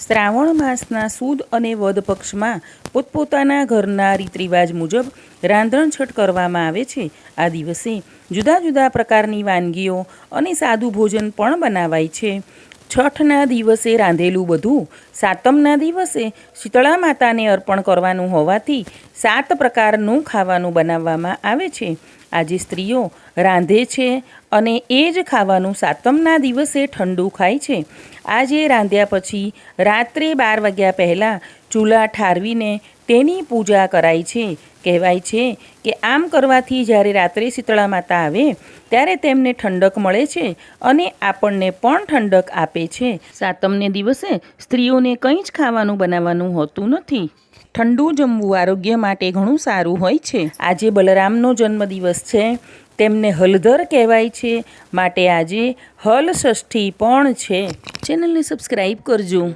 શ્રાવણ માસના સુદ અને વદ પક્ષમાં પોતપોતાના ઘરના રીત રિવાજ મુજબ રાંધણછટ કરવામાં આવે છે. આ દિવસે જુદા જુદા પ્રકારની વાનગીઓ અને સાદું ભોજન પણ બનાવાય છે. છઠના દિવસે રાંધેલું બધું સાતમના દિવસે શીતળા માતાને અર્પણ કરવાનું હોવાથી સાત પ્રકારનું ખાવાનું બનાવવામાં આવે છે. આજે સ્ત્રીઓ રાંધે છે અને એ જ ખાવાનું સાતમના દિવસે ઠંડુ ખાય છે. આજે રાંધ્યા પછી રાત્રે બાર વાગ્યા પહેલાં ચૂલા ઠારવીને તેની પૂજા કરાય છે. કહેવાય છે કે આમ કરવાથી જ્યારે રાત્રે શીતળા માતા આવે, ત્યારે તેમને ઠંડક મળે છે અને આપણને પણ ઠંડક આપે છે. સાતમને દિવસે સ્ત્રીઓને કંઈ જ ખાવાનું બનાવવાનું હોતું નથી. ઠંડુ જમવું આરોગ્ય માટે ઘણું સારું હોય છે. આજે બલરામનો જન્મદિવસ છે તેમને હલધર કહેવાય છે માટે આજે હલ ષષ્ઠી પણ છે. ચેનલને સબસ્ક્રાઈબ કરજો.